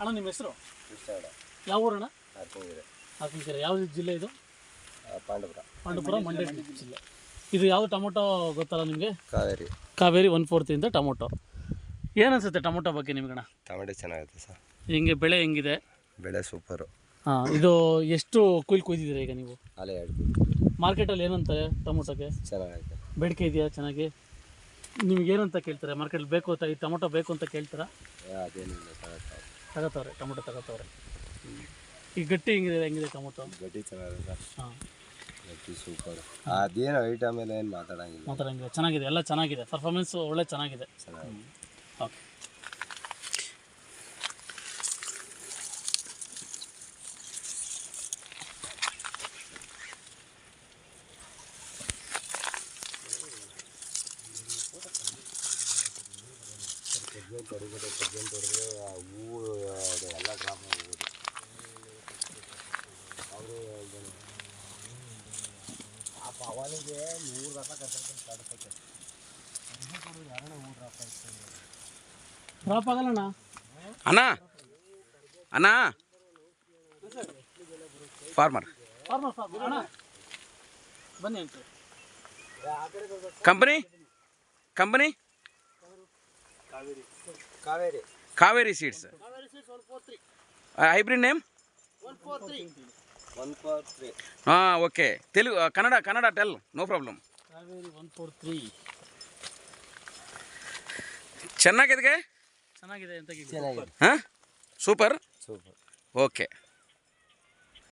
ಅಣ್ಣ ನಿಮ್ಮ ಹೆಸರು? ಯಾವ ಊರಣ್ಣ? ಹಾಕೊಂಡಿದೆ ಯಾವ ಜಿಲ್ಲೆ ಇದು? ಪಾಂಡವಪುರ. ಪಾಂಡುಪುರ ಮಂಡ್ಯ ಜಿಲ್ಲೆ. ಇದು ಯಾವ ಟೊಮೊಟೊ ಗೊತ್ತಲ್ಲ ನಿಮಗೆ? ಕಾವೇರಿ. ಕಾವೇರಿ ಒನ್ ಫೋರ್ತಿಂದ ಟೊಮೊಟೊ. ಏನನ್ಸುತ್ತೆ ಟೊಮೊಟೊ ಬಗ್ಗೆ ನಿಮ್ಗಣ್ಣ? Tomato ಚೆನ್ನಾಗುತ್ತೆ sir. ಹಿಂಗೆ ಬೆಳೆ ಹೆಂಗಿದೆ? ಬೆಳೆ ಸೂಪರು. ಹಾಂ ಇದು ಎಷ್ಟು ಕುಯ್ಲು ಕುಯ್ದಿದ್ದೀರಾ ಈಗ ನೀವು? ಅಲೆ ಎರಡು ಮಾರ್ಕೆಟಲ್ಲಿ ಏನಂತಾರೆ ಟೊಮೊಟೊಗೆ? ಚೆನ್ನಾಗೈತೆ. ಬೇಡಿಕೆ ಇದೆಯಾ ಚೆನ್ನಾಗಿ? ನಿಮ್ಗೆ ಏನಂತ ಕೇಳ್ತಾರೆ? ಮಾರ್ಕೆಟಲ್ಲಿ ಬೇಕು ಅಂತ ಈ ಟೊಮೊಟೊ ಬೇಕು ಅಂತ ಕೇಳ್ತೀರಾ? ಅದೇನಿಲ್ಲ ತಗೊಳ್ತಾರೆ ತಗೋತವ್ರೆ ಟೊಮೊಟೊ ತಗೋತವ್ರೆ. ಈ ಗಟ್ಟಿ ಹೆಂಗಿದೆ ಹೆಂಗಿದೆ ಟೊಮೊಟೊ? ಗಟ್ಟಿ ಚೆನ್ನಾಗಿದೆ ಸರ್. ಹಾಂ. ಗಟ್ಟಿ ಸೂಪರ್. ಅದೇನು ಐಟಮ್ ಎಲ್ಲ ಏನು ಮಾತಾಡಂಗಿಲ್ಲ. ಮಾತಾಡಂಗಿಲ್ಲ. ಚೆನ್ನಾಗಿದೆ ಎಲ್ಲ ಚೆನ್ನಾಗಿದೆ. ಪರ್ಫಾರ್ಮೆನ್ಸ್ ಒಳ್ಳೆ ಚೆನ್ನಾಗಿದೆ. ಚೆನ್ನಾಗಿದೆ. ಓಕೆ ಹೂವು ಎಲ್ಲ ಡ್ರಾಪ್ ಮಾಡ್ಬೋದು ಅವರು ಆ ಅವನಿಗೆ ನೂರು ರೂಪಾಯಿ ಕರ್ಕೊಂಡು ಕಾಡ್ತೈತೆ ಡ್ರಾಪ್ ಆಗಲ್ಲಣ್ಣ? ಅಣ್ಣ ಅಣ್ಣ. ಫಾರ್ಮರ್ ಫಾರ್ಮರ್ ಫಾರ್ಮರ್ ಅಣ್ಣ ಬನ್ನಿ ಅಂತ company company Kaveri. Kaveri seeds hybrid name one four three ಹಾಂ okay Telugu Kannada Kannada tell no problem Kaveri one four three ಚೆನ್ನಾಗಿದೆ ಚೆನ್ನಾಗಿದೆ ಅಂತ ಕೇಳಿ ಚೆನ್ನಾಗಿದೆ ಹಾಂ ಸೂಪರ್ ಸೂಪರ್ ಓಕೆ